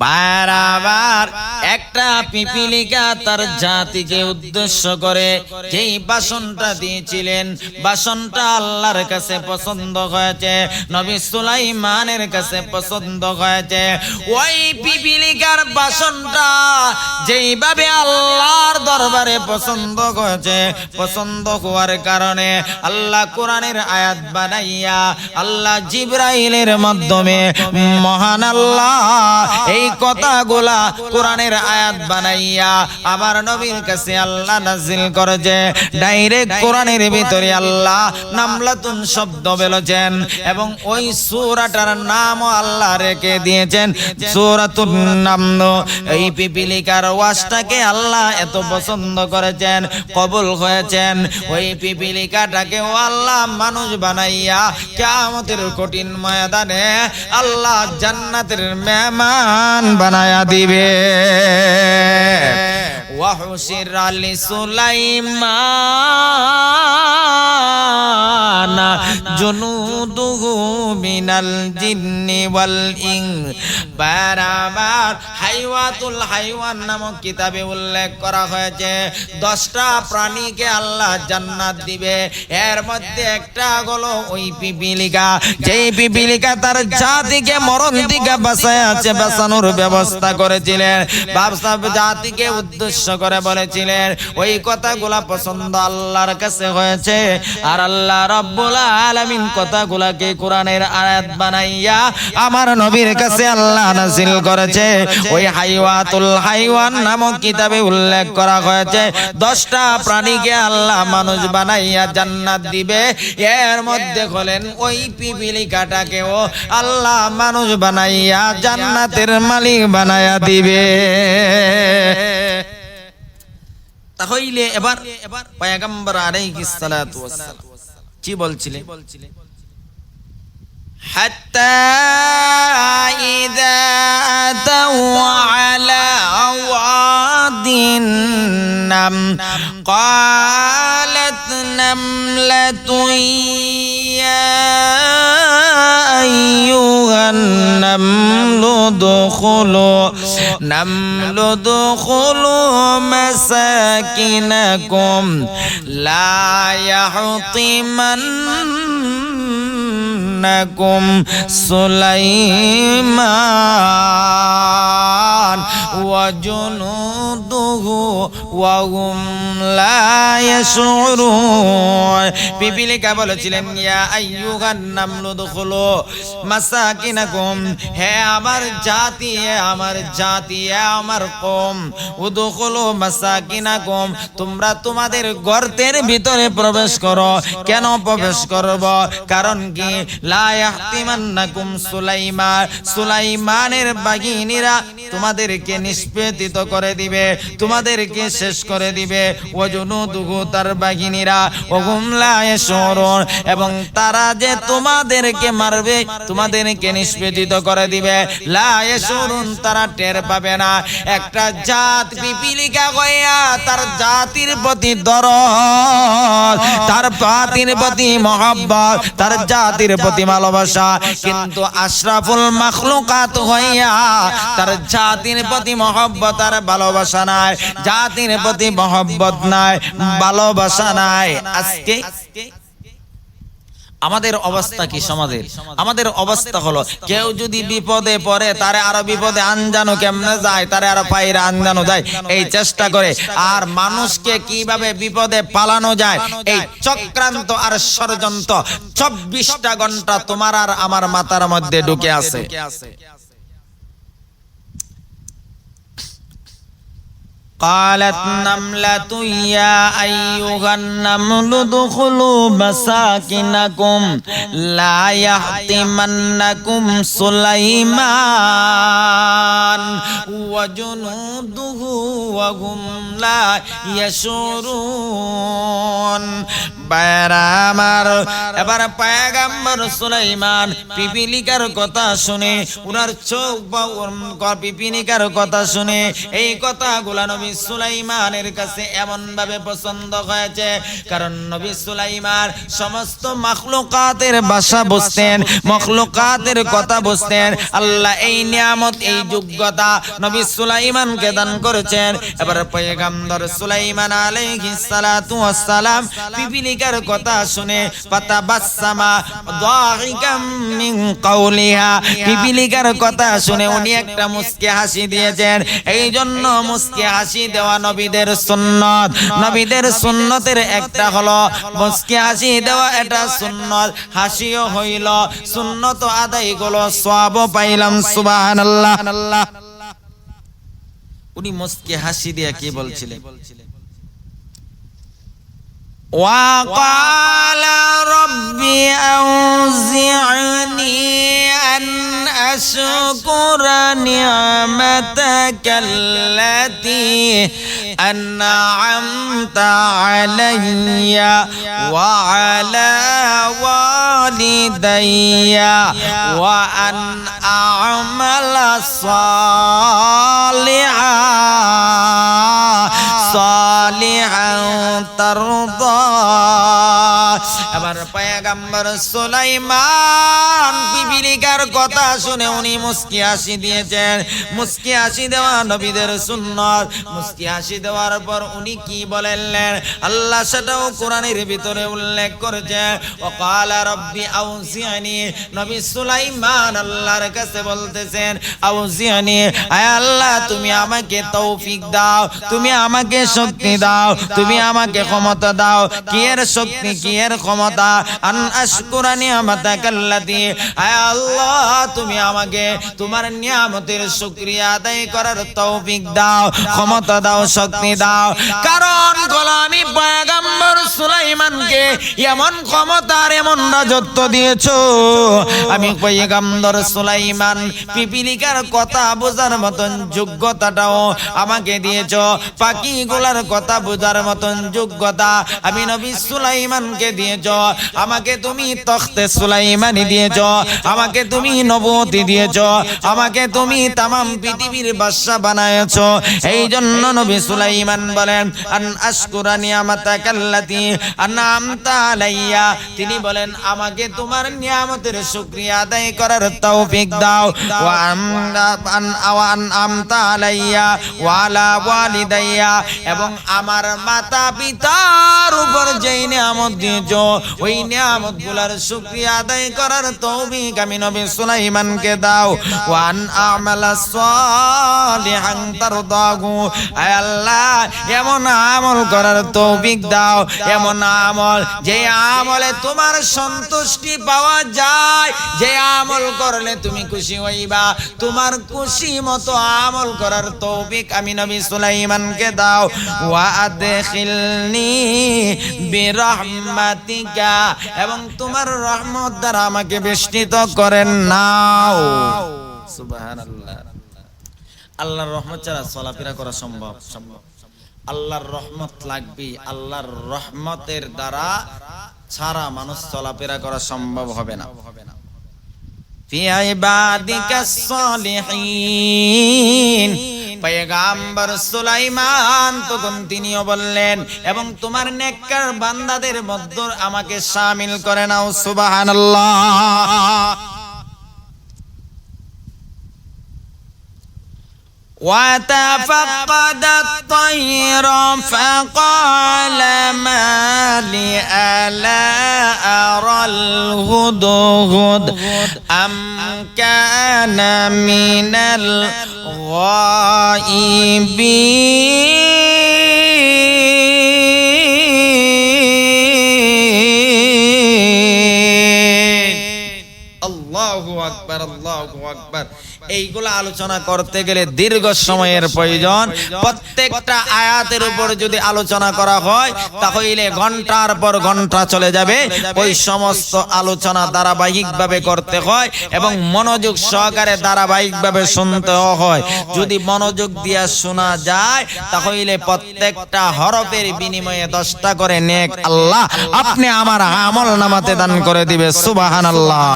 বারবার একটা পিপিলিকা তার জাতিকে উদ্দেশ্য করে যেই বাসনটা দিয়েছিলেন, বাসনটা আল্লাহর কাছে পছন্দ হয়েছে, নবী সুলাইমানের কাছে পছন্দ হয়েছে। ওই পিপিলিকার বাসনটা যেইভাবে আল্লাহর দরবারে পছন্দ হয়েছে, পছন্দ হওয়ার কারণে আল্লাহ কোরআনের আয়াত বানাইয়া আল্লাহ জিব্রাইলের মাধ্যমে মহান আল্লাহ এই কথাগুলা কোরআনের আয়াত বানাইয়া আমার নবীর কাছে আল্লাহ নাজিল করেছে। ডাইরেক্ট কোরআনের ভিতরে আল্লাহ নামলাতুন শব্দ বলেছেন এবং ওই সূরাটার নামও আল্লাহ রেখে দিয়েছেন। সূরাতুন নাম এই পিপিলিকার ওয়াজটাকে আল্লাহ এত পছন্দ করেছেন, কবুল হয়েছেন। ওই পিপিলিকাটাকেও আল্লাহ মানুষ বানাইয়া কিয়ামতের কঠিন ময়দানে আল্লাহ জান্নাতের মেহমান বানায়া দিবে। ওয়াহুশির আলী সুলাইমান জুনুদুহু মিনাল জিন্নি ওয়াল ইং। বারাবার হাইওয়াতুল হাইওয়ান নামক কিতাবে উল্লেখ করা হয়েছে। দশটা প্রাণীকে আল্লাহ জান্নাত দিবে। এর মধ্যে একটা হলো ওই পিপিলিকা। যেই পিপিলিকা তার জাতিকে মরণ থেকে বাঁচায় আছে বাঁচানোর ব্যবস্থা করেছিলেন। ব্যবসা জাতিকে উদ্দেশ্য করে বলেছিলেন ওই কথাগুলা পছন্দ আল্লাহর কাছে হয়েছে। আর আল্লাহ রব্বুল আলামিন কথাগুলাকে কোরআনের আয়াত বানাইয়া আমার নবীর কাছে আল্লাহ নাজিল করেছে? ওই হাইওয়াতুল হাইওয়ান নামক কিতাবে উল্লেখ করা হয়েছে। দশটা প্রাণীকে আল্লাহ মানুষ বানাইয়া জান্নাত দিবে। এর মধ্যে হলেন ওই পিপিলিকাটাকেও আল্লাহ মানুষ বানাইয়া জান্নাতের মালিক বানাইয়া দিবে। তাহলে এবার এবার পয়গম্বর আলাইহিস সালাতু ওয়াসসালাম কি বলছিলেন حتى إذا أتوا على واد النمل قالت نملة يا أيها النمل ادخلوا نمل ادخلوا مساكنكم لا يحطمنكم سليمان وجنوده ওয়াহুম লা পিপিলিকা বলেছিলেন, ইয়া নামলু দুখুলু মাসাকিনাকুম। হে আমার জাতি, হে আমার জাতি, হে আমার কম উদুখুলু মাসাকিনাকুম। তোমরা তোমাদের গর্তের ভিতরে প্রবেশ করো। কেন প্রবেশ করব? কারণ কি? লা ইয়াহতিমান্নাকুম সুলাইমানের বাগিনীরা তোমাদেরকে নিষ্পেতিত করে দিবে। তোমাদের তোমাদেরকে শেষ করে দিবে। ওজনুদুহু তার বাহিনীরা। ওহুম লা ইয়াশউরুন। এবং তারা যে তোমাদেরকে মারবে তোমাদেরকে নিষ্পেদিত করে দিবে। লা ইয়াশউরুন তারা টের পাবে না। একটা জাত পিপিলিকা গয়া তার জাতির প্রতি দরদ তার জাতির প্রতি মহব্বত তার জাতির প্রতি ভালোবাসা। কিন্তু আশরাফুল মাখলুকাত হইয়া তার জাতির প্রতি মহব্বত আর ভালোবাসা নাই। জাতির প্রতি মহব্বত নাই, ভালোবাসা নাই। আজকে আমাদের অবস্থা কি সমাজের? আমাদের অবস্থা হলো, কেউ যদি বিপদে পড়ে, তারে আরও বিপদে আনজানো কেমনে যায়? তারে আরও পাইরে আনজানো যায়? এই চেষ্টা করে আর মানুষকে কীভাবে বিপদে পালানো যায়? এই চক্রান্ত আর ষড়যন্ত্র, চব্বিশটা ঘণ্টা তোমার আর আমার মাথার মধ্যে ঢুকে আছে। قالت نملة يا أيها النمل ادخلوا مساكنكم لا يحطمنكم سليمان ওয়া জুনুদুহু ওয়া হুম লা ইয়াশুরুন বাইরা আমার এবার পায়গাম্বর সুলাইমান পিপিলিকার কথা শুনে উনার চোখ বা ওর পিপিলিকার কথা শুনে এই কথাগুলা নবী সুলাইমানের কাছে এমন ভাবে পছন্দ হয়েছে। কারণ নবী সুলাইমান সমস্ত মখলুকাতের ভাষা বুঝতেন, মখলুকাতের কথা বুঝতেন। আল্লাহ এই নিয়ামত, এই যোগ্যতা নবী সুলাইমানকে দান করেছেন। এবার পয়গাম্বর সুলাইমান আলাইহিস সালাতু ওয়াস পিপিলিকার কথা শুনে পাতা বাসামা দাহিকাম মিন কাউলিহা। পিপিলিকার কথা শুনে উনি একটা মুস্কি হাসি দিয়েছেন। এই জন্য মুস্কি হাসি দেওয়া নবীদের সুন্নত। নবীদের সুন্নতের একটা হলো মুসকি হাসি দেওয়া এটা সুন্নত। হাসিও হইল সুন্নত আদায়গুলো সব পাইলাম, সুবহানাল্লাহ। উনি মুসকি হাসি দিয়া কি বলছিলেন? وقال رب أوزعني أن أشكر نعمتك التي أنعمت علي وعلى والدي وأن أعمل صالحا. صالحا ترضى. আবার পায়াগাম্বর সুলাইমান পিপিলিকার কথা শুনে উনি মুস্কি হাসি দিয়েছেন। মুস্কি হাসি দেওয়া নবীদের সুন্নত। মুস্কি হাসি দেওয়ার পর উনি কি বলেনলেন? আল্লাহ সেটাও কোরআনের ভিতরে উল্লেখ করেছেন। ও কালা রব্বি আউজিয়ানি। নবী সুলাইমান আল্লাহর কাছে বলতেছেন, আউজিয়ানি, আয় আল্লাহ, তুমি আমাকে তৌফিক দাও, তুমি আমাকে শক্তি দাও, তুমি আমাকে ক্ষমতা দাও। কি এর শক্তি, কি এর ক্ষমতা? আন আশকুরা নিয়ামাতাকাল্লাতি আয় আল্লাহ, তুমি আমাকে তোমার নিয়ামতের শুকরিয়া আদায় করার তৌফিক দাও, ক্ষমতা দাও, শক্তি দাও। কারণ হলো আমি পয়গম্বর সুলাইমানকে এমন ক্ষমতার এমন রাজত্ব দিয়েছ। আমি পয়গম্বর সুলাইমান পিপিলিকার কথা বোঝার মতন যোগ্যতাটাও আমাকে দিয়েছ। পাখিগুলার কথা বোঝার মতন যোগ্যতা আমি নবী সুলাইমানকে দিয়েছ। আমাকে তুমি তখতে সুলাইমানি দিয়েছ। আমাকে তুমি নবতী দিয়েছ। আমাকে তুমি তামাম পৃথিবীর বাদশা বানায়েছ। এই জন্য নবী সুলাইমান বলেন, আন আশকুরা নিয়ামাতাকাল্লাতি আনআমতা আলাইয়া। তিনি বলেন, আমাকে তোমার নিয়ামতের শুকরিয়া আদায় করার তৌফিক দাও। ওয়া আওয়ান আমতা আলাইয়া, ওয়া আলা ওয়ালিদাইয়া। এবং আমার মাতা পিতার উপর নিয়ামত দিয়েছ। ওই নিয়ামতগুলার শুকরিয়া আদায় করার তৌফিক আমি নবী সুলাইমানকে দাও। ওয়ান আমালা সালিহান তারদাহু। আয় আল্লাহ, এমন আমল করার তৌফিক দাও। এমন আমল, যে আমলে তোমার সন্তুষ্টি পাওয়া যায়, যে আমল করলে তুমি খুশি হইবা। তোমার খুশি মতো আমল করার তৌফিক আমি নবী সুলাইমানকে দাও। ওয়া আদখিলনি বিরহমাতিকা এবং তোমার রহমত দ্বারা আমাকে বেষ্টিত করেন নাও সুবহানাল্লাহ আল্লাহর রহমত ছাড়া চলাফেরা করা সম্ভব সম্ভব আল্লাহর রহমত লাগবে আল্লাহর রহমতের দ্বারা ছাড়া মানুষ চলাফেরা করা সম্ভব হবে না في عبادك الصالحين পয়গাম্বর সুলাইমান তখন তিনিও বললেন এবং তোমার নেককার বান্দাদের মধ্যে আমাকে শামিল করে নাও সুবহানাল্লাহ وتفقد الطير فقال ما لي ألا أرى الهدهد أم كان من الغائبين এইগুলো আলোচনা করতে গেলে দীর্ঘ সময়ের প্রয়োজন। প্রত্যেকটা আয়াতের উপর যদি আলোচনা করা হয়, তাহলে ঘণ্টার পর ঘণ্টা চলে যাবে। ওই সমস্ত আলোচনা ধারাবাহিকভাবে করতে হয় এবং মনোযোগ সহকারে ধারাবাহিকভাবে শুনতেও হয়। যদি মনোযোগ দিয়ে শোনা যায়, তাহলে প্রত্যেকটা হরফের বিনিময়ে দশটা করে নেক আল্লাহ। আপনি আমার আমল নামাতে দান করে দিবে সুবাহান আল্লাহ